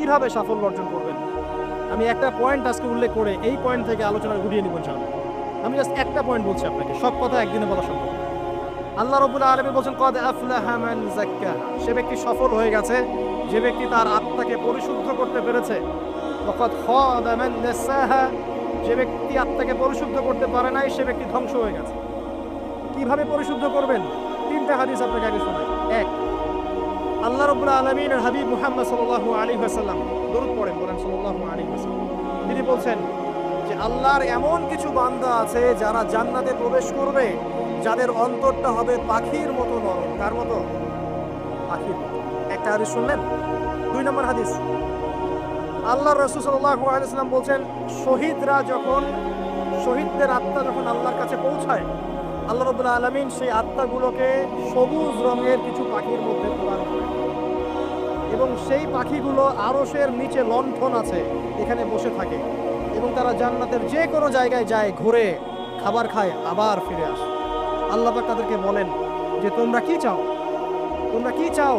কীভাবে সাফল্য অর্জন করবেন? আমি একটা পয়েন্ট আজকে উল্লেখ করে এই পয়েন্ট থেকে আলোচনা ঘুরিয়ে নিব ইনশাআল্লাহ। আমি জাস্ট একটা পয়েন্ট বলছি আপনাকে, সব কথা একদিনে বলা সম্ভব। আল্লাহ রবুল্লা আলমী বলছেন, কদ আফলাহা মান যাক্কাহা। সে ব্যক্তি সফল হয়ে গেছে, যে ব্যক্তি তার আত্মাকে পরিশুদ্ধ করতে পেরেছে। ওয়াকাদ খাবা মান দাসাহা যে ব্যক্তি আত্মাকে পরিশুদ্ধ করতে পারে নাই, সে ব্যক্তি ধ্বংস হয়ে গেছে। কীভাবে পরিশুদ্ধ করবেন? তিনটা হাদিস আপনাকে আগে শোনাই। এক আল্লাহ রবুল্লা আলমিনের হাবিব মুহাম্মদ সাল্লাল্লাহু আলী ওয়াসাল্লাম, দরুদ পড়েন, বলেন সাল্লাল্লাহু আলাইহি ওয়াসাল্লাম। তিনি বলছেন যে আল্লাহর এমন কিছু বান্দা আছে যারা জান্নাতে প্রবেশ করবে, যাদের অন্তরটা হবে পাখির মতো নরম। কার মতো? পাখির। একটা হাদিস শুনলেন? দুই নম্বর হাদিস। আল্লাহ রসুল সাল্লাল্লাহু আলাইহি ওয়াসাল্লাম বলছেন, শহীদরা যখন, শহীদদের আত্মা যখন আল্লাহর কাছে পৌঁছায় আল্লাহ রবুল্লা আলমিন সেই আত্মাগুলোকে সবুজ রঙের কিছু পাখির মধ্যে প্রদান করে এবং সেই পাখিগুলো আরশের নিচে লণ্ঠন আছে, এখানে বসে থাকে। এবং তারা জান্নাতের যে কোনো জায়গায় যায়, ঘুরে, খাবার খায়, আবার ফিরে আসে। আল্লাহ পাক তাদেরকে বলেন যে, তোমরা কি চাও? তোমরা কি চাও?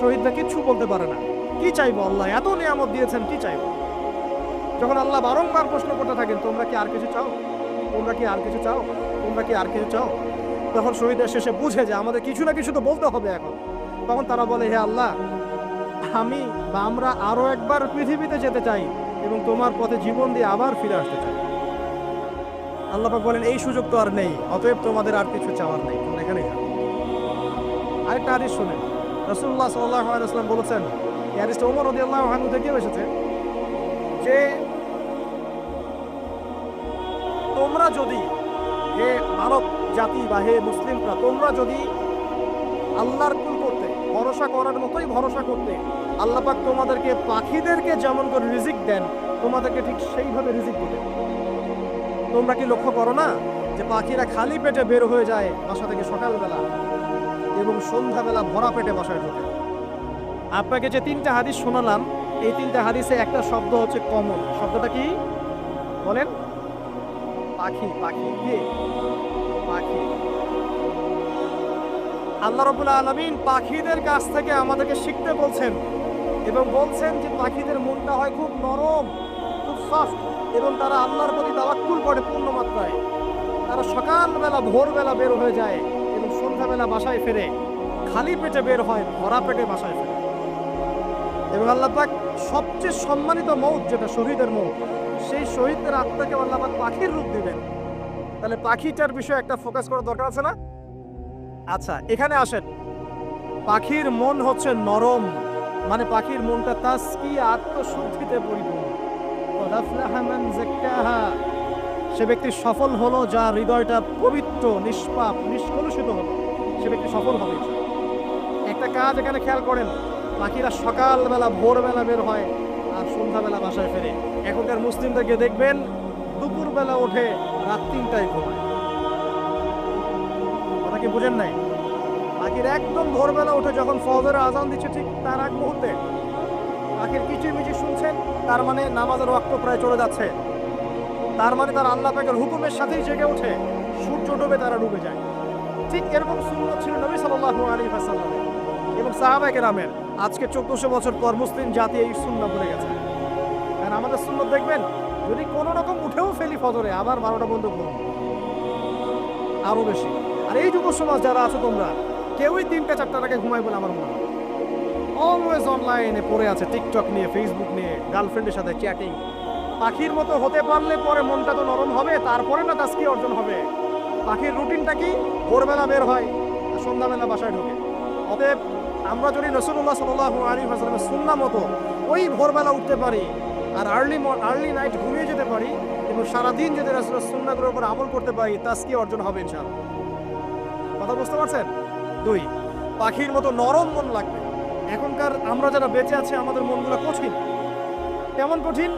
শহীদরা কিচ্ছু বলতে পারে না। কি চাইব আল্লাহ? এত নিয়ামত দিয়েছেন, কি চাইব? যখন আল্লাহ বারংবার প্রশ্ন করতে থাকেন, তোমরা কি আর কিছু চাও? তোমরা কি আর কিছু চাও? তোমরা কি আর কিছু চাও? তখন শহীদের শেষে বুঝে যে আমাদের কিছু না কিছু তো বলতে হবে এখন। তখন তারা বলে, হে আল্লাহ, আমি বা আমরা আরও একবার পৃথিবীতে যেতে চাই এবং তোমার পথে জীবন দিয়ে আবার ফিরে আসতে চাই। আল্লাহ পাক বলেন, এই সুযোগ তো আর নেই, অতএব তোমাদের আর কিছু চাওয়ার নেই, তোমরা এখানে আরেকটা হাদিস শুনেন। রসুল্লাহ সাল্লাহ আলাইসাল্লাম বলেছেন, এই হাদিসটা ওমর রদি আল্লাহ থেকেও এসেছে যে তোমরা যদি, হে মানব জাতি বা হে মুসলিমরা, তোমরা যদি আল্লাহর কুল করতে, ভরসা করার মতোই ভরসা করতে, আল্লাহ পাক তোমাদেরকে পাখিদেরকে যেমন করে রিজিক দেন, তোমাদেরকে ঠিক সেইভাবে রিজিক দিতেন তোমরা কি লক্ষ্য করো না যে পাখিরা খালি পেটে বের হয়ে যায় বাসা থেকে সকালবেলা এবং সন্ধ্যাবেলা ভরা পেটে বাসায় ঢোকে? আপনাকে যে তিনটা হাদিস শোনালাম, এই তিনটা হাদিসে একটা শব্দ হচ্ছে কমন শব্দটা কি? বলেন। পাখি পাখি, কে? পাখি। আল্লাহ রবুল্লা আলমিন পাখিদের কাছ থেকে আমাদেরকে শিখতে বলছেন এবং বলছেন যে পাখিদের মনটা হয় খুব নরম, খুব সফট এবং তারা আল্লাহর প্রতি তাওয়াক্কুল করে পূর্ণ মাত্রায় তারা সকালবেলা, ভোরবেলা বের হয়ে যায় এবং সন্ধ্যাবেলা বাসায় ফেরে, খালি পেটে বের হয়, ভরা পেটে বাসায় ফেরে। এবং আল্লাহ পাক সবচেয়ে সম্মানিত মৌত যেটা শহীদের মৌত সেই শহীদদের আত্মাকে আল্লাহ পাক পাখির তাহলে পাখিটার বিষয়ে একটা ফোকাস করার দরকার আছে না? আচ্ছা এখানে আসেন। পাখির মন হচ্ছে নরম মানে পাখির মনটা তাস্কি আত্মশুদ্ধিতে পরিপূর্ণ। সে ব্যক্তি সফল হলো যা হৃদয়টা পবিত্র, নিষ্পাপ, নিষ্কলুষিত হলো। সে ব্যক্তি সফল হবে। একটা কাজ এখানে খেয়াল করেন, পাখিরা সকালবেলা, ভোরবেলা বের হয় আর সন্ধ্যাবেলা বাসায় ফেরে। এখনকার মুসলিমদেরকে দেখবেন, দুপুরবেলা ওঠে রাত তিনটায় ঘুমায়। কথা কি বুঝেন নাই? পাখির একদম ভোরবেলা উঠে যখন ফজরের আজান দিচ্ছে ঠিক তার আগ মুহূর্তে। পাখির কিচিরমিচির শুনছেন, তার মানে নামাজের ওয়াক্ত প্রায় চলে যাচ্ছে। তার মানে তার আল্লাহ পাকের হুকুমের সাথেই জেগে ওঠে, সূর্য ডুবে তারা ডুবে যায়। ঠিক এরকম সুন্নত ছিল নবী সাল্লাল্লাহু আলাইহি ওয়াসাল্লামের। এবং সাহাবায়ে রামের আজকে চোদ্দশো বছর পর মুসলিম জাতি এই সুন্না ভুলে গেছে। কারণ আমাদের সুন্নত দেখবেন ফেলি ফজরে আবার বারোটা বন্ধ ঘুম। আরও বেশি। আর এই যুব সমাজ যারা আছো তোমরা, কেউই তিনটা চারটার আগে ঘুমাই বলে আমার মনে অলওয়েজ অনলাইনে পড়ে আছে টিকটক নিয়ে ফেসবুক নিয়ে গার্লফ্রেন্ডের সাথে চ্যাটিং পাখির মতো হতে পারলে পরে মনটা তো নরম হবে, তারপরে না তাস্কি অর্জন হবে। পাখির রুটিনটা কি? ভোরবেলা বের হয় সন্ধ্যাবেলা বাসায় ঢোকে। অতএব আমরা যদি রসুল্লাহ সাল্লাহ আলী হাসলামের সুন্না মতো ওই ভোরবেলা উঠতে পারি আর আর্লি আর্লি নাইট ঘুমিয়ে যেতে পারি এবং সারাদিন যদি রসুলের সুন্নাগুলোর উপর আমল করতে পারি তাস্কি অর্জন হবে ইনশাআল্লাহ। কথা বুঝতে পারছেন? দুই, পাখির মতো নরম মন লাগবে। এখনকার আমরা যারা বেঁচে আছি, আমাদের মনগুলো কঠিন। কেমন কঠিন?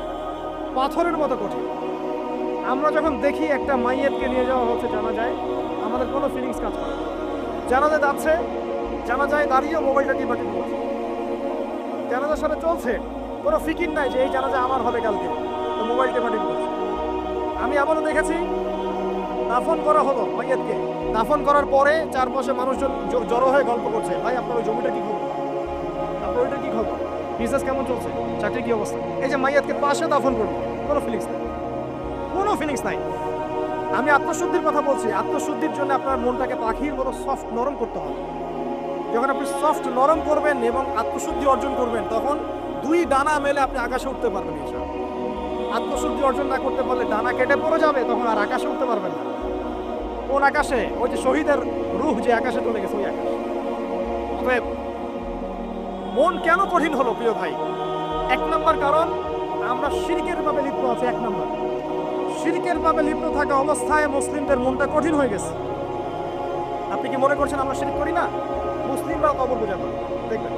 পাথরের মতো কঠিন। আমরা যখন দেখি একটা মাইয়েতকে নিয়ে যাওয়া হচ্ছে জানা যায় আমাদের কোনো ফিলিংস কাজ করে। জানাজা যাচ্ছে জানা যায় দাঁড়িয়েও মোবাইলটা টিপাটি করছে। জানাজার সাথে চলছে, কোনো ফিকির নাই যে এই জানাজা আমার হবে কালকে। তো মোবাইল টেপাটি করছে। আমি এমনও দেখেছি। দাফন করা হলো মাইয়াতকে। দাফন করার পরে চারপাশে মানুষজন জড়ো হয়ে গল্প করছে। ভাই, আপনার ওই জমিটা কি খবর? আপনার ওইটা কি খবর? বিজনেস কেমন চলছে? চাকরি কি অবস্থা? এই যে মাইয়াতকে পাশে দাফন করব। কোনো ফিলিংস নাই। কোনো ফিলিংস নাই। আমি আত্মশুদ্ধির কথা বলছি। আত্মশুদ্ধির জন্য আপনার মনটাকে পাখির মতো সফট নরম করতে হবে। যখন আপনি সফট নরম করবেন এবং আত্মশুদ্ধি অর্জন করবেন, তখন দুই ডানা মেলে আপনি আকাশে উঠতে পারবেন, ইনশাআল্লাহ। আত্মশুদ্ধি অর্জন না করতে পারলে ডানা কেটে পড়ে যাবে, তখন আর আকাশে উঠতে পারবেন না। কোন আকাশে? ওই যে শহীদের রূহ যে আকাশে চলে গেছে, ওই আকাশ। অতএব মন কেন কঠিন হলো, প্রিয় ভাই? এক নম্বর কারণ, আমরা শিরকের ভাবে লিপ্ত আছি, এক নম্বর। শিরকের ভাবে লিপ্ত থাকা অবস্থায় মুসলিমদের মনটা কঠিন হয়ে গেছে। আপনি কি মনে করছেন আমরা শিরিক করি না? মুসলিমরাও কবর পূজা করে দেখবেন।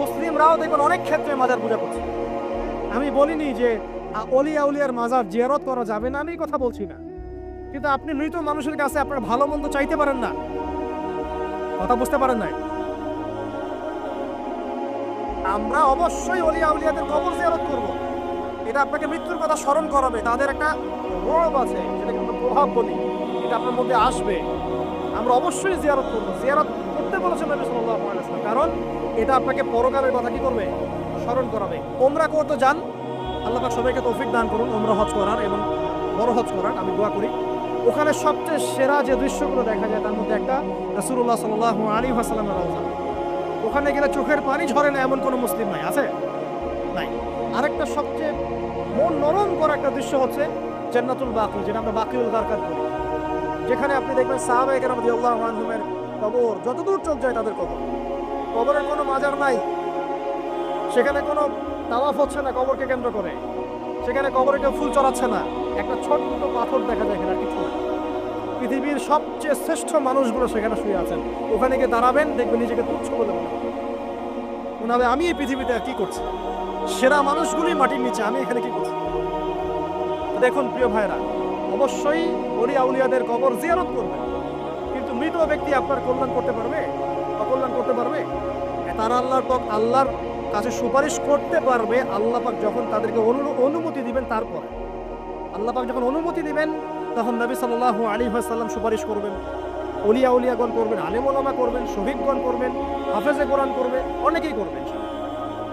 মুসলিমরাও দেখবেন অনেক ক্ষেত্রে মাজার পূজা করছে। আমি বলিনি যে অলিয়া উলিয়ার মাজার জিয়ারত করা যাবে না, আমি কথা বলছি না। কিন্তু আপনি মৃত মানুষের কাছে আপনার ভালো মন্দ চাইতে পারেন না। কথা বুঝতে পারেন নাই? আমরা অবশ্যই অলিয়া উলিয়াদের কবর জিয়ারত করব। এটা আপনাকে মৃত্যুর কথা স্মরণ করাবে। তাদের একটা রোগ আছে, যেটাকে আমরা প্রভাব বলি। এটা আপনার মধ্যে আসবে। আমরা অবশ্যই জিয়ারত করব। জিয়ারত করতে বলেছেন নবী আলাইহি কারণ এটা আপনাকে পরকালের কথা কি করবে? স্মরণ করাবে। ওমরা করতে যান আল্লাহ সবাইকে তৌফিক দান করুন ওমরা হজ করার এবং বড় হজ করার, আমি দোয়া করি। ওখানে সবচেয়ে সেরা যে দৃশ্যগুলো দেখা যায়, তার মধ্যে একটা রাসূলুল্লাহ সাল্লাল্লাহু আলাইহি ওয়াসাল্লামের রওজা ওখানে গেলে চোখের পানি ঝরে না, এমন কোনো মুসলিম নাই, আছে? নাই। আরেকটা সবচেয়ে মন নরম করা একটা দৃশ্য হচ্ছে জান্নাতুল বাকি, যেটা আমরা বাকিউল গারকাত বলি। যেখানে আপনি দেখবেন সাহাবায়ে কেরাম রাদিয়াল্লাহু আনহুমের কবর, যতদূর চোখ যায় তাদের কবর। কবরের কোনো মাজার নাই। সেখানে কোনো তাওয়াফ হচ্ছে না কবরকে কেন্দ্র করে। সেখানে কবরে কেউ ফুল চড়াচ্ছে না। একটা ছোট্ট পাথর দেখা যায় এখানে কিছু। পৃথিবীর সবচেয়ে শ্রেষ্ঠ মানুষগুলো সেখানে শুয়ে আছেন। ওখানে গিয়ে দাঁড়াবেন, দেখবেন নিজেকে তুচ্ছ বলে মনে আমি এই পৃথিবীতে কি করছি? সেরা মানুষগুলোই মাটির নিচে, আমি এখানে কি করছি? দেখুন, প্রিয় ভাইরা অবশ্যই অলিয়া উলিয়াদের কবর জিয়ারত করবেন। কিন্তু মৃত ব্যক্তি আপনার কল্যাণ করতে পারবে? অকল্যাণ করতে পারবে? তারা আল্লাহর আল্লাহর কাছে সুপারিশ করতে পারবে, আল্লাহ পাক যখন তাদেরকে অনু- অনুমতি দিবেন তারপরে। আল্লাহ পাক যখন অনুমতি দিবেন, তখন নবী সাল্লাল্লাহু আলাইহি ওয়াসাল্লাম সুপারিশ করবেন। অলিয়া উলিয়াগণ করবেন, আলেম ওলামা করবেন, শহীদগণ করবেন, হাফেজে কোরআন করবে, অনেকেই করবেন।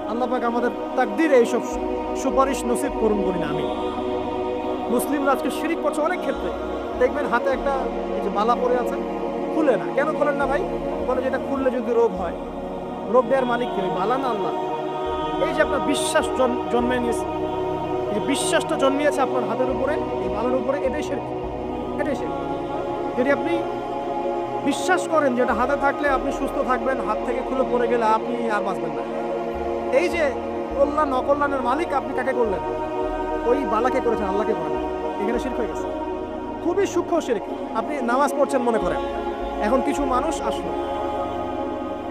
আল্লাহ পাক আমাদের তাকদিরে এইসব সুপারিশ নসিব করুন বলি না আমি মুসলিমরা আজকে শিরিক করছে অনেক ক্ষেত্রে। দেখবেন হাতে একটা এই যে মালা পরে আছে, খুলে না। কেন খোলেন না ভাই? বলে যেটা খুললে যদি রোগ হয়। রোগ দেওয়ার মালিক কে? ওই মালা না আল্লাহ। এই যে আপনার বিশ্বাস জন্মে নিয়েছে যে বিশ্বাসটা জন্মিয়েছে আপনার হাতের উপরে, এই মালার উপরে, এটাই সে এটাই সে যদি আপনি বিশ্বাস করেন যেটা হাতে থাকলে আপনি সুস্থ থাকবেন, হাত থেকে খুলে পড়ে গেলে আপনি আর বাঁচবেন না। এই যে কল্যাণ, অকল্যাণের মালিক আপনি কাকে করলেন? ওই বালাকে করেছেন? আল্লাহকে করেন। এখানে শিরক হয়ে গেছে। খুবই সূক্ষ্ম শিরক আপনি নামাজ পড়ছেন মনে করেন। এখন কিছু মানুষ আসলো।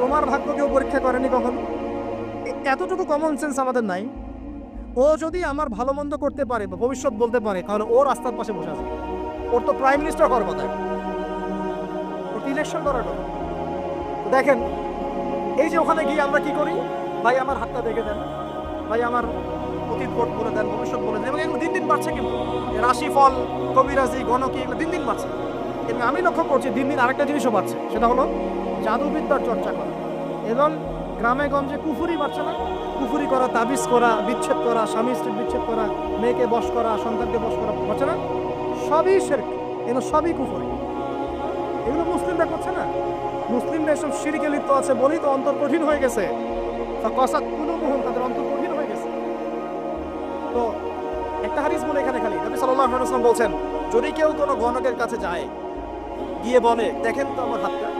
তোমার ভাগ্য কেউ পরীক্ষা করেনি কখন? এতটুকু কমন সেন্স আমাদের নাই। ও যদি আমার ভালো মন্দ করতে পারে বা ভবিষ্যৎ বলতে পারে, তাহলে ও রাস্তার পাশে বসে আছে। ওর তো প্রাইম মিনিস্টার হওয়ার কথা। ওর ইলেকশন করার কথা। দেখেন, এই যে ওখানে গিয়ে আমরা কি করি? ভাই, আমার হাতটা দেখে দেন। ভাই, আমার অতীত ভোট বলে দেন, ভবিষ্যৎ বলে দেন। এবং এগুলো দিন দিন বাড়ছে কিন্তু। রাশিফল, কবিরাজি, গণকি, এগুলো দিন দিন বাড়ছে। এবং আমি লক্ষ্য করছি, দিন দিন আরেকটা জিনিসও বাড়ছে। সেটা হলো জাদুবিদ্যার চর্চা করা। এবং গ্রামে গঞ্জে কুফুরি বাড়ছে না। কুফুরি করা, তাবিজ করা, বিচ্ছেদ করা, স্বামী স্ত্রীর বিচ্ছেদ করা, মেয়েকে বস করা, সন্তানকে বস করা হচ্ছে না। সবই শেরক। এগুলো সবই কুফুরি। এগুলো মুসলিমরা করছে না। মুসলিমরা এসব সিরিকে লিপ্ত আছে বলেই তো অন্তর কঠিন হয়ে গেছে। তা কসাত কোনো মোহন তাদের অন্তর কঠিন হয়ে গেছে। তো একটা হাদিস বলে এখানে খালি। নবী সাল্লাহ বলছেন, যদি কেউ কোনো গণকের কাছে যায়, গিয়ে বলে, দেখেন তো আমার হাতটা।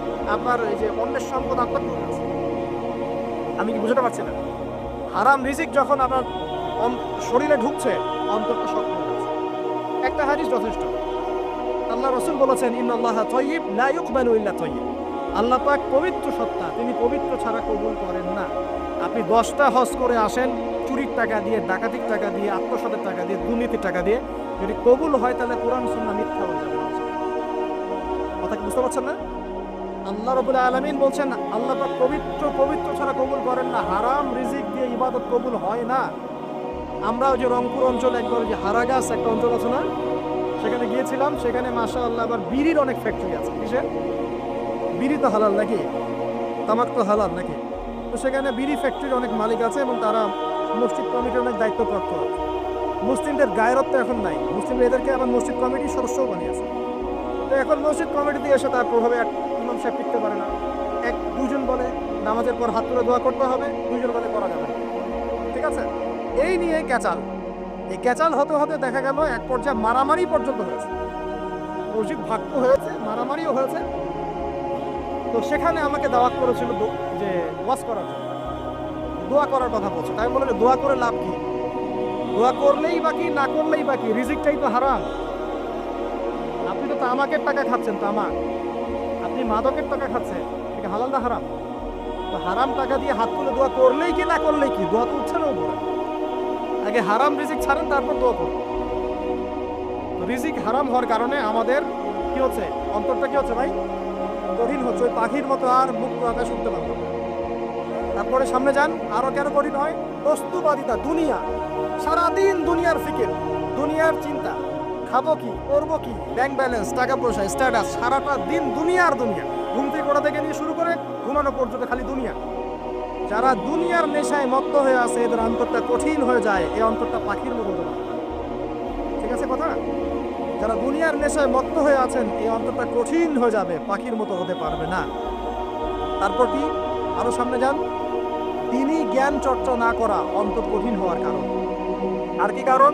আপনার এই যে অন্যের সম্পদ করে আছে। আমি কি বুঝতে পারছি না? হারাম রিজিক যখন আপনার শরীরে ঢুকছে অন্তরটা হয়ে একটা হাদিস যথেষ্ট। আল্লাহ রসুল বলেছেন, ইন্নাল্লাহ তয়্যিব লা ইউকবালু ইল্লা তয়্যিব আল্লাহ পাক পবিত্র সত্তা, তিনি পবিত্র ছাড়া কবুল করেন না। আপনি দশটা হজ করে আসেন, চুরির টাকা দিয়ে, ডাকাতির টাকা দিয়ে, আত্মসাতের টাকা দিয়ে, দুর্নীতির টাকা দিয়ে। যদি কবুল হয়, তাহলে কোরআন, সুন্নাহ মিথ্যা হয়ে যাবে। কথা বুঝতে পারছেন না? আল্লাহ রবুল আলমিন বলছেন, আল্লাহ পাক পবিত্র পবিত্র ছাড়া কবুল করেন না, হারাম রিজিক দিয়ে ইবাদত কবুল হয় না। আমরা ওই যে রংপুর অঞ্চলে একবার যে হারাগাছ একটা অঞ্চল আছে না, সেখানে গিয়েছিলাম, সেখানে মাসা আল্লাহ আবার বিড়ির অনেক ফ্যাক্টরি আছে। কিসের? বিড়ি তো হালাল নাকি? তামাক তো হালাল নাকি? তো সেখানে বিড়ি ফ্যাক্টরির অনেক মালিক আছে এবং তারা মসজিদ কমিটির অনেক দায়িত্বপ্রাপ্ত আছে। মুসলিমদের গায়রত্ব এখন নাই। মুসলিমরা এদেরকে আবার মসজিদ কমিটির সদস্যও বানিয়েছে। তো এখন মসজিদ কমিটিতে এসে তার প্রভাবে ইমাম পারে না। এক দুজন বলে নামাজের পর হাত তুলে দোয়া করতে হবে দুজন বলে করা যাবে ঠিক আছে? এই নিয়ে ক্যাচাল। এই ক্যাচাল হতে হতে দেখা গেল এক পর্যায়ে মারামারি পর্যন্ত হয়েছে। মসজিদ ভাগ্য হয়েছে, মারামারিও হয়েছে। তো সেখানে আমাকে দাওয়াত করেছিল যে ওয়াজ করার জন্য। দোয়া করার কথা বলছে। তাই বলে দোয়া করে লাভ কি? দোয়া করলেই বাকি না করলেই বাকি রিজিকটাই তো হারাম। আপনি তো তামাকের টাকা খাচ্ছেন তামাক আপনি মাদকের টাকা খাচ্ছেন এটা হালাল না হারাম? তো হারাম টাকা দিয়ে হাত তুলে দোয়া করলেই কি, না করলেই কি? দোয়া তো উঠছে না উপরে। আগে হারাম রিজিক ছাড়েন, তারপর দোয়া করুন। রিজিক হারাম হওয়ার কারণে আমাদের কি হচ্ছে? অন্তরটা কি হচ্ছে ভাই? কঠিন হচ্ছে। ওই পাখির মতো আর মুক্ত আকাশ উঠতে পারব। তারপরে সামনে যান। আরও কেন কঠিন হয়? বস্তুবাদিতা, দুনিয়া। সারাদিন দুনিয়ার ফিকির, দুনিয়ার চিন্তা। খাব কি, করব কি? ব্যাংক ব্যালেন্স টাকা পয়সা স্ট্যাটাস সারাটা দিন দুনিয়ার দুনিয়া। ঘুম থেকে ওটা থেকে নিয়ে শুরু করে ঘুমানো পর্যন্ত খালি দুনিয়া। যারা দুনিয়ার নেশায় মত্ত হয়ে আছে, এদের অন্তরটা কঠিন হয়ে যায় এই অন্তরটা পাখির মতো ঠিক আছে কথা? যারা দুনিয়ার নেশায় মত্ত হয়ে আছেন এই অন্তরটা কঠিন হয়ে যাবে, পাখির মতো হতে পারবে না। তারপর কি? আরও সামনে যান। তিনি জ্ঞান চর্চা না করা অন্তর কঠিন হওয়ার কারণ। আর কি কারণ?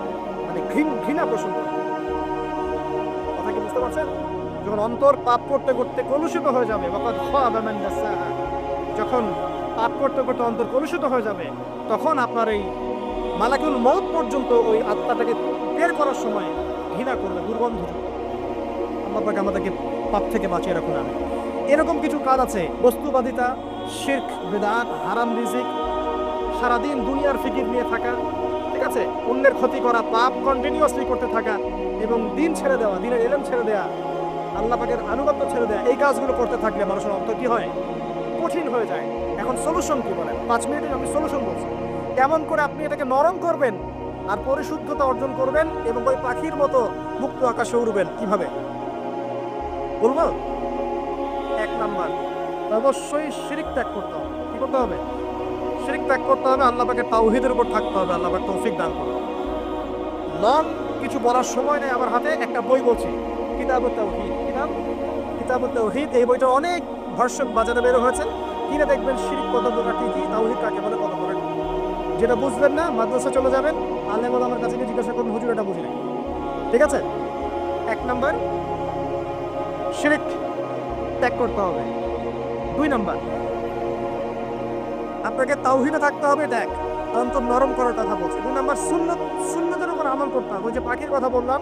মানে ঘৃণ- ঘৃণা পোষণ করে কথা কি বুঝতে পারছেন? যখন অন্তর পাপ করতে করতে কলুষিত হয়ে যাবে যখন পাপ করতে করতে অন্তর কলুষিত হয়ে যাবে, তখন আপনার এই মালাকুল মৌত পর্যন্ত ওই আত্মাটাকে বের করার সময় ঘৃণা করবে, দুর্গন্ধ পাক আমাদেরকে পাপ থেকে বাঁচিয়ে রাখুন আমি এরকম কিছু কাজ আছে, বস্তুবাদিতা, শির্ক, বেদাত, হারাম রিজিক, সারাদিন দুনিয়ার ফিকির নিয়ে থাকা আছে। অন্যের ক্ষতি করা, পাপ কন্টিনিউয়াসলি করতে থাকা এবং দিন ছেড়ে দেওয়া, দিনের এলেম ছেড়ে দেওয়া আল্লাহ পাকের আনুগত্য ছেড়ে দেওয়া এই কাজগুলো করতে থাকলে মানুষের অন্তর কি হয়? কঠিন হয়ে যায়। এখন সলিউশন কি বলেন? পাঁচ মিনিটে আমি সলিউশন বলছি। কেমন করে আপনি এটাকে নরম করবেন আর পরিশুদ্ধতা অর্জন করবেন এবং ওই পাখির মতো মুক্ত আকাশে উড়বেন। কীভাবে? বলব? এক নাম্বার, অবশ্যই শিরিক ত্যাগ করতে হবে। কি করতে হবে? শিরিক ত্যাগ করতে হবে, আল্লাহ পাকে তাওহিদের উপর থাকতে হবে, আল্লাহ তৌফিক দান করবে লং কিছু বলার সময় নেই আমার হাতে, একটা বই বলছি কিতাব তাওহিদ। কিতাব? কিতাব তাওহিদ, এই বইটা অনেক ভার্সন বাজারে বের হয়েছে। কিনে দেখবেন শিরিক কত প্রকার কি কি, তাওহিদ কাকে বলে, কত প্রকার। যেটা বুঝবেন না, মাদ্রাসা চলে যাবেন, আলেম আমার কাছে গিয়ে জিজ্ঞাসা করুন, হুজুর, এটা বুঝি নাই ঠিক আছে? এক নম্বর, শিরিক ত্যাগ করতে হবে। দুই নাম্বার আপনাকে তাওহিদে থাকতে হবে, দেখ। অন্তর নরম করার কথা বলছি। দুই নাম্বার, সুন্নত, সুন্নতের উপর আমল করতে হবে। ওই যে পাখির কথা বললাম,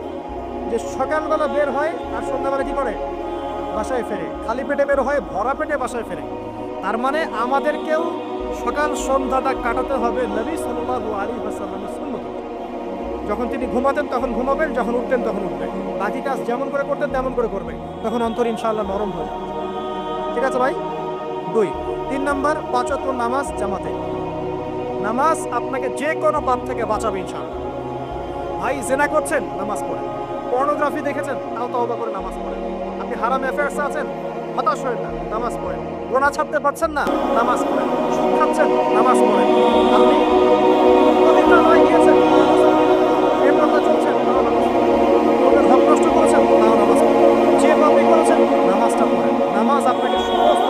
যে সকালবেলা বের হয় আর সন্ধ্যাবেলা কি করে? বাসায় ফেরে। খালি পেটে বের হয়, ভরা পেটে বাসায় ফেরে। তার মানে আমাদেরকেও সকাল সন্ধ্যাটা কাটাতে হবে নবী সাল্লাল্লাহু আলাইহি ওয়াসাল্লামের সুন্নত যখন তিনি ঘুমাতেন, তখন ঘুমাবেন, যখন উঠতেন, তখন উঠবেন। বাকি কাজ যেমন করে করতেন, তেমন করে করবেন। তখন অন্তর ইনশাআল্লাহ নরম হয়ে ঠিক আছে ভাই? দুই তিন নাম্বার পাঁচত্ব নামাজ জামাতে। নামাজ আপনাকে যে কোনো পাপ থেকে বাঁচাবে ইনশাআল্লাহ। ভাই, জেনা করছেন, নামাজ পড়েন। পর্নোগ্রাফি দেখেছেন? তাও তওবা করে নামাজ পড়েন। আপনি হারাম অ্যাফেয়ার্স আছেন? হতাশ হয়ে না, নামাজ পড়েন। গোনা ছাড়তে পারছেন না? নামাজ পড়েন। সুদ খাচ্ছেন? নামাজ পড়েন। আপনি তাও নামাজ নামাজটা পড়েন। নামাজ আপনাকে সমস্ত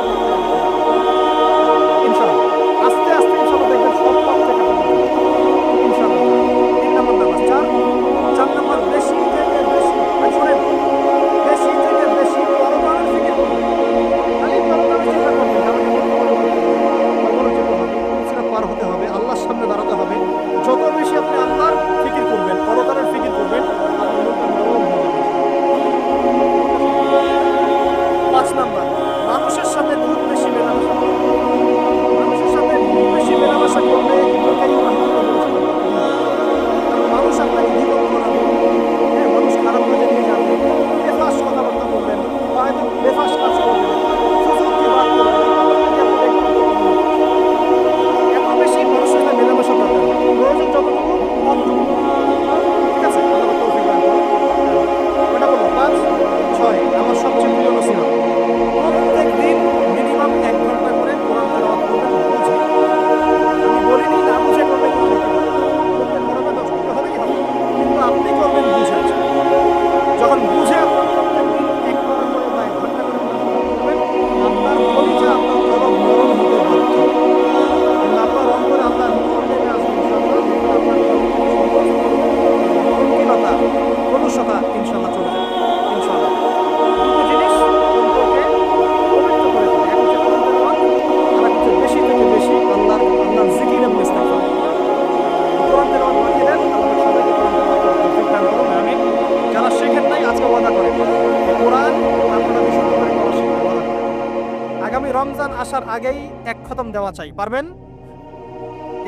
আগেই এক খতম দেওয়া চাই, পারবেন?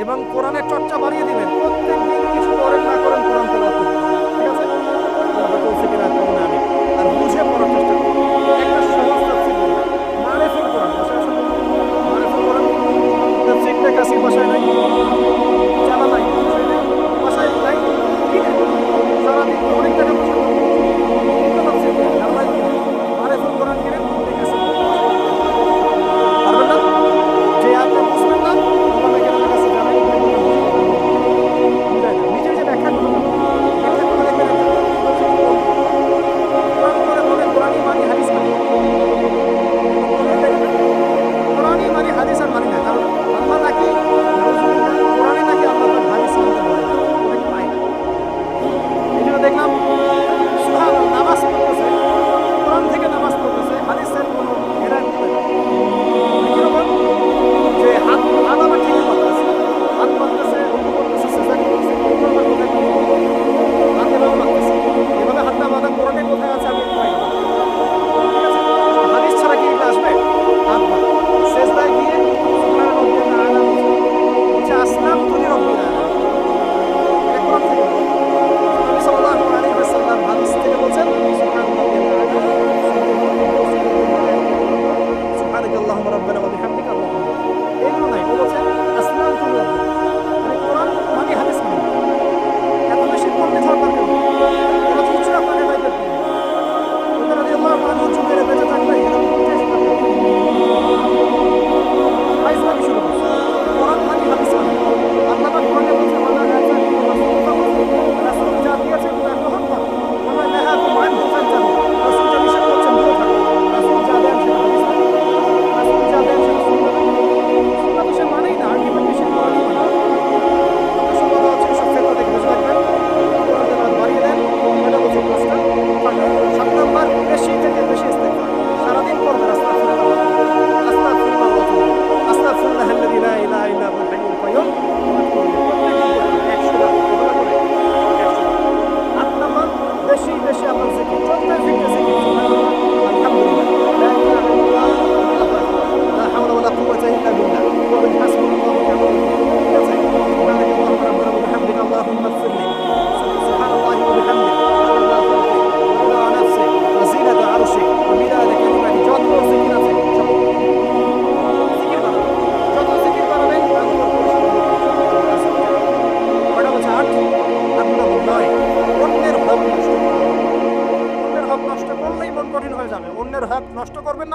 এবং কোরআনের চর্চা বাড়িয়ে দিবেন। কিছু না ঠিক আছে? বুঝে একটা সহজ তাফসীর বলবেন মারেফুল কোরআন বাসায় আছে না? মারেফুল কোরআন তাফসীরটা কাছে বাসায় নাই। নাই সারাদিন deixar para você aqui todas as dicas.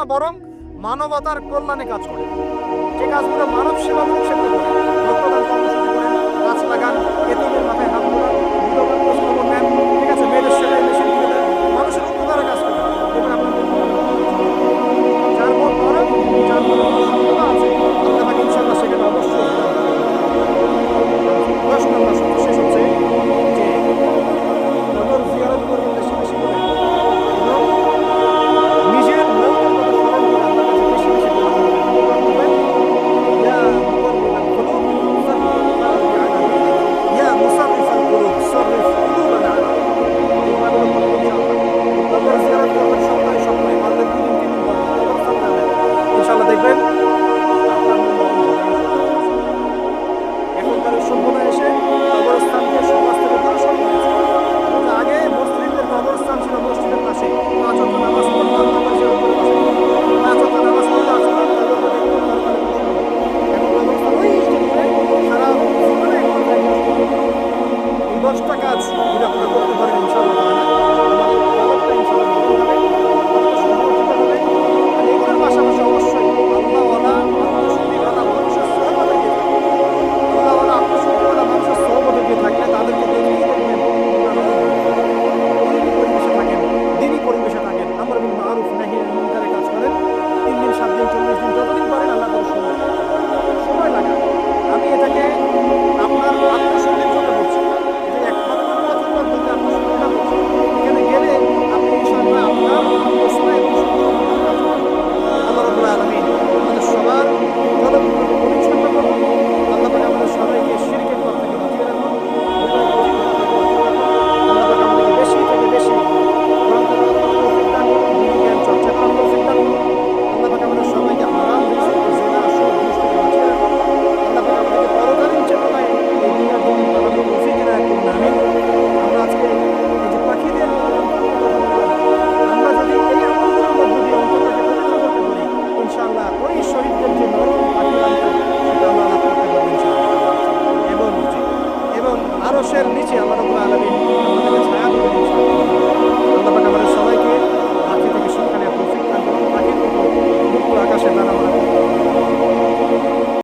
বরং মানবতার কল্যাণে কাজ করেন